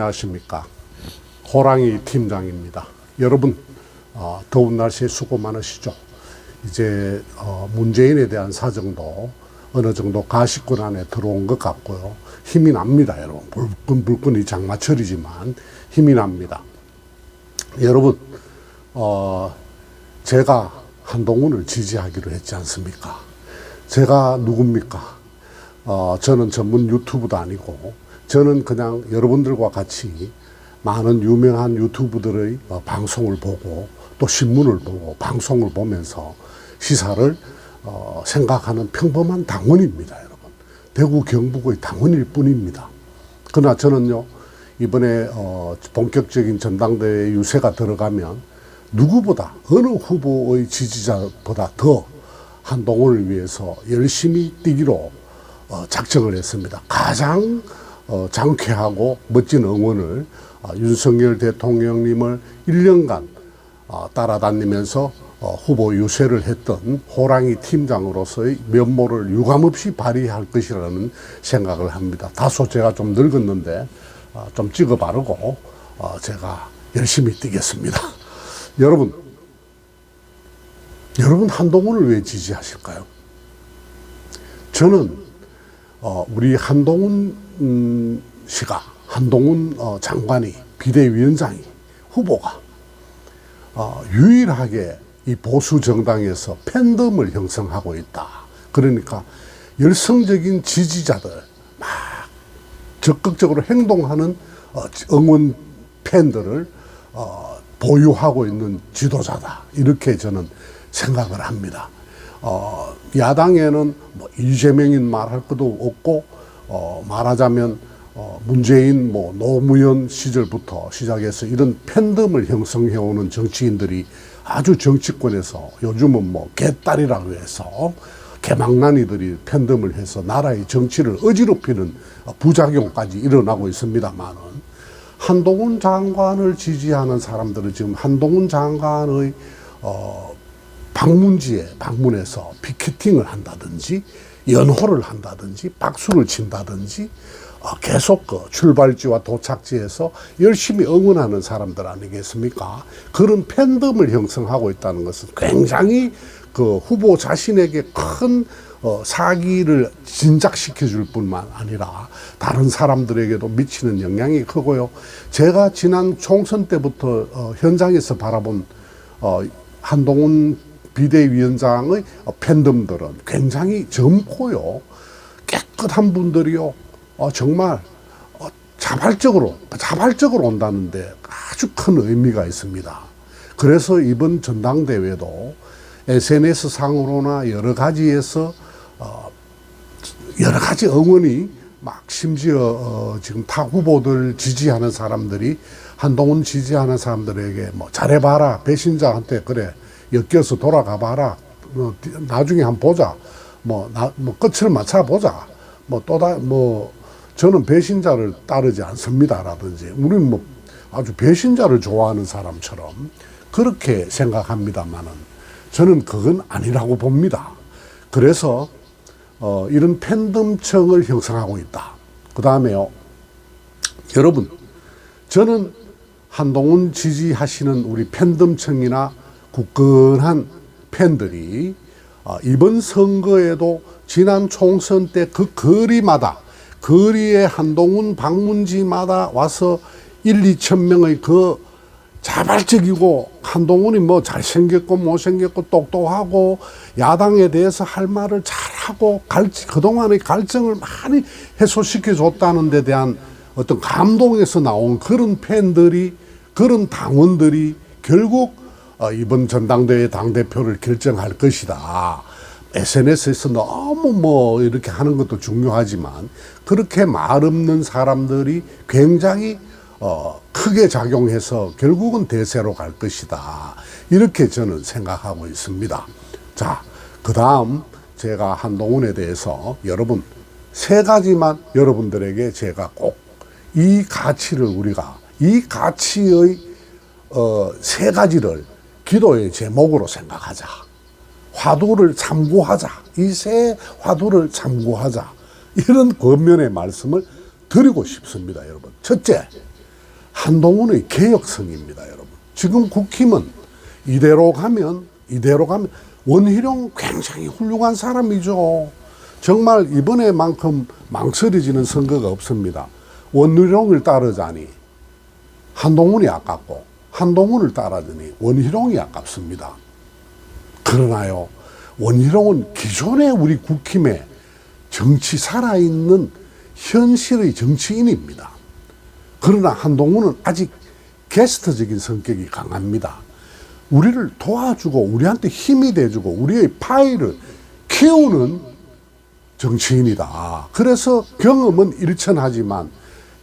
안녕하십니까. 호랑이 팀장입니다. 여러분 어, 더운 날씨에 수고 많으시죠? 이제 어, 문재인에 대한 사정도 어느 정도 가시권 안에 들어온 것 같고요. 힘이 납니다 여러분. 불끈 불끈이 장마철이지만 힘이 납니다. 여러분 어, 제가 한동훈을 지지하기로 했지 않습니까? 제가 누굽니까? 어, 저는 전문 유튜브도 아니고 저는 그냥 여러분들과 같이 많은 유명한 유튜브들의 어, 방송을 보고 또 신문을 보고 방송을 보면서 시사를 어, 생각하는 평범한 당원입니다, 여러분. 대구 경북의 당원일 뿐입니다. 그러나 저는요 이번에 어, 본격적인 전당대회 유세가 들어가면 누구보다 어느 후보의 지지자보다 더 한동훈을 위해서 열심히 뛰기로 어, 작정을 했습니다. 가장 어, 장쾌하고 멋진 응원을 어, 윤석열 대통령님을 1년간 어, 따라다니면서 어, 후보 유세를 했던 호랑이 팀장으로서의 면모를 유감없이 발휘할 것이라는 생각을 합니다. 다소 제가 좀 늙었는데 어, 좀 찍어 바르고 어, 제가 열심히 뛰겠습니다. 여러분, 여러분 한동훈을 왜 지지하실까요? 저는 어, 우리 한동훈 음, 씨가 한동훈 어, 장관이 비대위원장이 후보가 어, 유일하게 이 보수 정당에서 팬덤을 형성하고 있다. 그러니까 열성적인 지지자들 막 적극적으로 행동하는 어, 응원 팬들을 어, 보유하고 있는 지도자다. 이렇게 저는 생각을 합니다. 어, 야당에는 뭐 이재명인 말할 것도 없고 어, 말하자면 어, 문재인 뭐 노무현 시절부터 시작해서 이런 팬덤을 형성해 오는 정치인들이 아주 정치권에서 요즘은 뭐 개딸이라고 해서 개망난이들이 팬덤을 해서 나라의 정치를 어지럽히는 부작용까지 일어나고 있습니다만은 한동훈 장관을 지지하는 사람들은 지금 한동훈 장관의 어, 방문지에 방문해서 피켓팅을 한다든지 연호를 한다든지 박수를 친다든지 어, 계속 그 출발지와 도착지에서 열심히 응원하는 사람들 아니겠습니까? 그런 팬덤을 형성하고 있다는 것은 굉장히 그 후보 자신에게 큰 어, 사기를 진작시켜 줄 뿐만 아니라 다른 사람들에게도 미치는 영향이 크고요. 제가 지난 총선 때부터 어, 현장에서 바라본 어, 한동훈 비대위원장의 어, 팬덤들은 굉장히 젊고요. 깨끗한 분들이요. 어, 정말 어, 자발적으로, 자발적으로 온다는데 아주 큰 의미가 있습니다. 그래서 이번 전당대회도 SNS 상으로나 여러 가지에서 어, 여러 가지 응원이 막 심지어 어, 지금 타 후보들 지지하는 사람들이 한동훈 지지하는 사람들에게 뭐 잘해봐라 배신자한테 그래 엮여서 돌아가 봐라 뭐 뒤- 나중에 한번 보자 뭐, 나, 뭐 끝을 맞춰 보자 뭐 또다 뭐 저는 배신자를 따르지 않습니다라든지 우리는 뭐 아주 배신자를 좋아하는 사람처럼 그렇게 생각합니다만은 저는 그건 아니라고 봅니다. 그래서 어, 이런 팬덤층을 형성하고 있다. 그 다음에요. 여러분, 저는 한동훈 지지하시는 우리 팬덤층이나 굳건한 팬들이 어, 이번 선거에도 지난 총선 때 그 거리마다 거리에 한동훈 방문지마다 와서 1, 2천 명의 그 자발적이고 한동훈이 뭐 잘생겼고 못생겼고 똑똑하고 야당에 대해서 할 말을 잘하고 갈, 그동안의 갈증을 많이 해소시켜 줬다는 데 대한 어떤 감동에서 나온 그런 팬들이 그런 당원들이 결국 어, 이번 전당대회 당대표를 결정할 것이다. SNS에서 너무 뭐 이렇게 하는 것도 중요하지만 그렇게 말 없는 사람들이 굉장히 어, 크게 작용해서 결국은 대세로 갈 것이다. 이렇게 저는 생각하고 있습니다. 자, 그 다음 제가 한동훈에 대해서 여러분 세 가지만 여러분들에게 제가 꼭 이 가치를 우리가 이 가치의 어, 세 가지를 기도의 제목으로 생각하자. 화두를 참고하자. 이 세 화두를 참고하자. 이런 권면의 말씀을 드리고 싶습니다, 여러분. 첫째, 한동훈의 개혁성입니다, 여러분. 지금 국힘은 이대로 가면, 이대로 가면, 원희룡 굉장히 훌륭한 사람이죠. 정말 이번에만큼 망설여지는 선거가 없습니다. 원희룡을 따르자니 한동훈이 아깝고, 한동훈을 따르더니 원희룡이 아깝습니다. 그러나요, 원희룡은 기존의 우리 국힘의 정치 살아있는 현실의 정치인입니다. 그러나 한동훈은 아직 게스트적인 성격이 강합니다. 우리를 도와주고 우리한테 힘이 돼주고 우리의 파일을 키우는 정치인이다. 그래서 경험은 일천하지만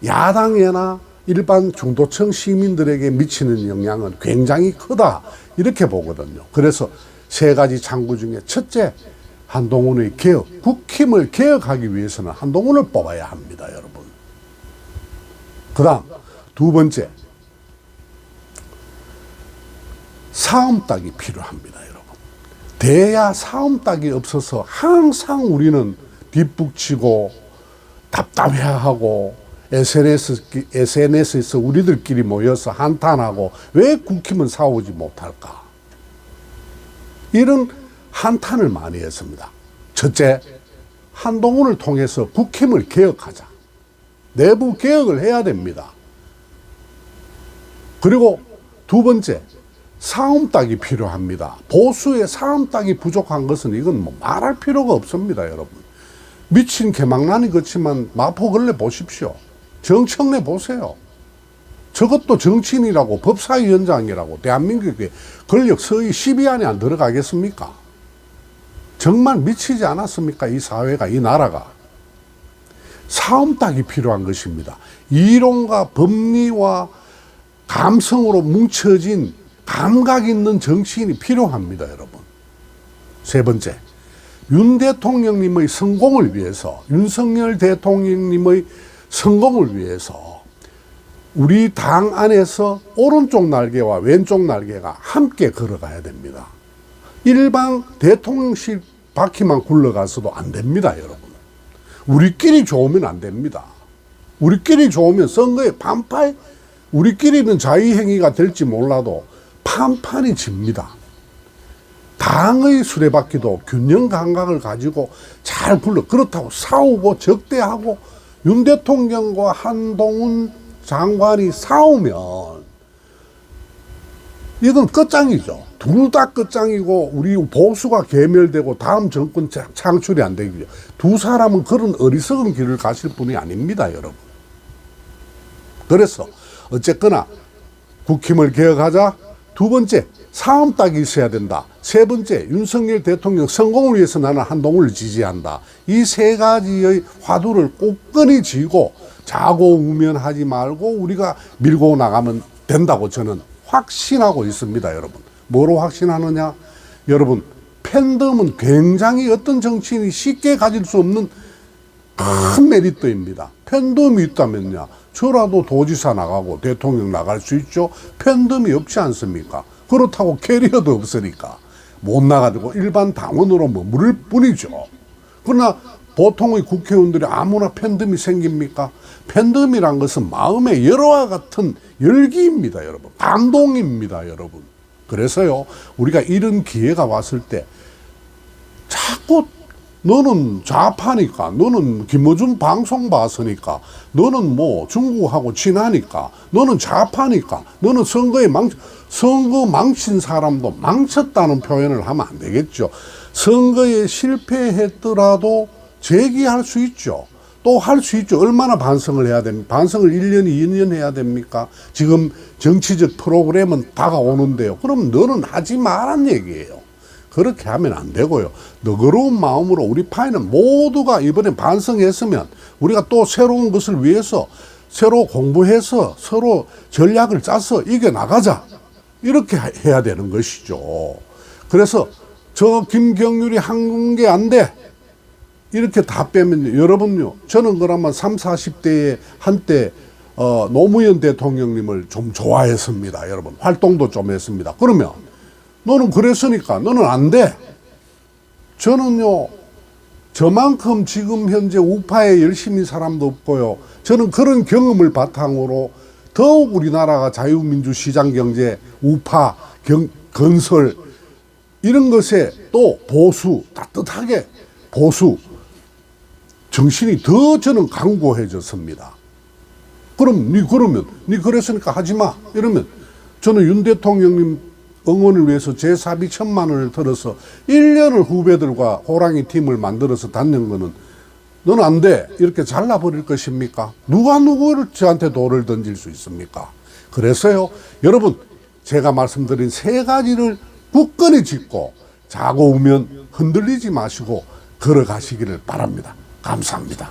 야당이나 일반 중도층 시민들에게 미치는 영향은 굉장히 크다. 이렇게 보거든요. 그래서 세 가지 창구 중에 첫째, 한동훈의 개혁, 국힘을 개혁하기 위해서는 한동훈을 뽑아야 합니다, 여러분. 그 다음, 두 번째, 사음 딱이 필요합니다, 여러분. 대야 사음 딱이 없어서 항상 우리는 뒷북치고 답답해하고 SNS, SNS에서 우리들끼리 모여서 한탄하고 왜 국힘은 싸우지 못할까? 이런 한탄을 많이 했습니다. 첫째, 한동훈을 통해서 국힘을 개혁하자. 내부 개혁을 해야 됩니다. 그리고 두 번째, 사음딱이 필요합니다. 보수의 사음딱이 부족한 것은 이건 뭐 말할 필요가 없습니다, 여러분. 미친 개망난이 그렇지만 마포 걸레 보십시오. 정청래 보세요. 저것도 정치인이라고 법사위원장이라고 대한민국의 권력 서의 10위 안에 안 들어가겠습니까? 정말 미치지 않았습니까? 이 사회가, 이 나라가. 사음딱이 필요한 것입니다. 이론과 법리와 감성으로 뭉쳐진 감각 있는 정치인이 필요합니다, 여러분. 세 번째, 윤 대통령님의 성공을 위해서, 윤석열 대통령님의 성공을 위해서 우리 당 안에서 오른쪽 날개와 왼쪽 날개가 함께 걸어가야 됩니다. 일방 대통령실 바퀴만 굴러가서도 안 됩니다, 여러분. 우리끼리 좋으면 안 됩니다. 우리끼리 좋으면 선거에 반팔, 우리끼리는 자의행위가 될지 몰라도 판판이 집니다. 당의 수레바퀴도 균형 감각을 가지고 잘 굴러, 그렇다고 싸우고 적대하고 윤 대통령과 한동훈 장관이 싸우면 이건 끝장이죠. 둘 다 끝장이고 우리 보수가 괴멸되고 다음 정권 차- 창출이 안 되기죠. 두 사람은 그런 어리석은 길을 가실 분이 아닙니다, 여러분. 그래서 어쨌거나 국힘을 개혁하자. 두 번째, 사음 딱이 있어야 된다. 세 번째, 윤석열 대통령 성공을 위해서 나는 한동훈을 지지한다. 이 세 가지의 화두를 꼽건히 쥐고 자고 우면하지 말고 우리가 밀고 나가면 된다고 저는 확신하고 있습니다, 여러분. 뭐로 확신하느냐? 여러분, 팬덤은 굉장히 어떤 정치인이 쉽게 가질 수 없는 큰 메리트입니다. 팬덤이 있다면요. 저라도 도지사 나가고 대통령 나갈 수 있죠. 팬덤이 없지 않습니까? 그렇다고 캐리어도 없으니까 못 나가지고 일반 당원으로 머무를 뿐이죠. 그러나 보통의 국회의원들이 아무나 팬덤이 생깁니까? 팬덤이란 것은 마음의 열화와 같은 열기입니다, 여러분. 감동입니다, 여러분. 그래서요, 우리가 이런 기회가 왔을 때 자꾸 너는 좌파니까, 너는 김어준 방송 봤으니까, 너는 뭐 중국하고 친하니까, 너는 좌파니까, 너는 선거에 망, 선거 망친 사람도 망쳤다는 표현을 하면 안 되겠죠. 선거에 실패했더라도 제기할 수 있죠. 또 할 수 있죠. 얼마나 반성을 해야 됩니까? 반성을 1년, 2년 해야 됩니까? 지금 정치적 프로그램은 다가오는데요. 그럼 너는 하지 말란 얘기예요. 그렇게 하면 안 되고요. 너그러운 마음으로 우리 파이는 모두가 이번에 반성했으면 우리가 또 새로운 것을 위해서 새로 공부해서 서로 전략을 짜서 이겨나가자. 이렇게 해야 되는 것이죠. 그래서 저 김경률이 한 게 안 돼. 이렇게 다 빼면 여러분요. 저는 그러면 3, 40대에 한때 어, 노무현 대통령님을 좀 좋아했습니다. 여러분. 활동도 좀 했습니다. 그러면 너는 그랬으니까 너는 안 돼. 저는요. 저만큼 지금 현재 우파에 열심히 사람도 없고요. 저는 그런 경험을 바탕으로 더욱 우리나라가 자유민주 시장 경제, 우파 경, 건설 이런 것에 또 보수 따뜻하게 보수 정신이 더 저는 강고해졌습니다. 그럼 니 그러면 니 그랬으니까 하지 마 이러면 저는 윤 대통령님 응원을 위해서 제 사비 천만 원을 들어서 1년을 후배들과 호랑이 팀을 만들어서 다닌 거는 넌 안 돼. 이렇게 잘라버릴 것입니까? 누가 누구를 저한테 돌을 던질 수 있습니까? 그래서요, 여러분, 제가 말씀드린 세 가지를 굳건히 짚고 자고 오면 흔들리지 마시고 걸어가시기를 바랍니다. 감사합니다.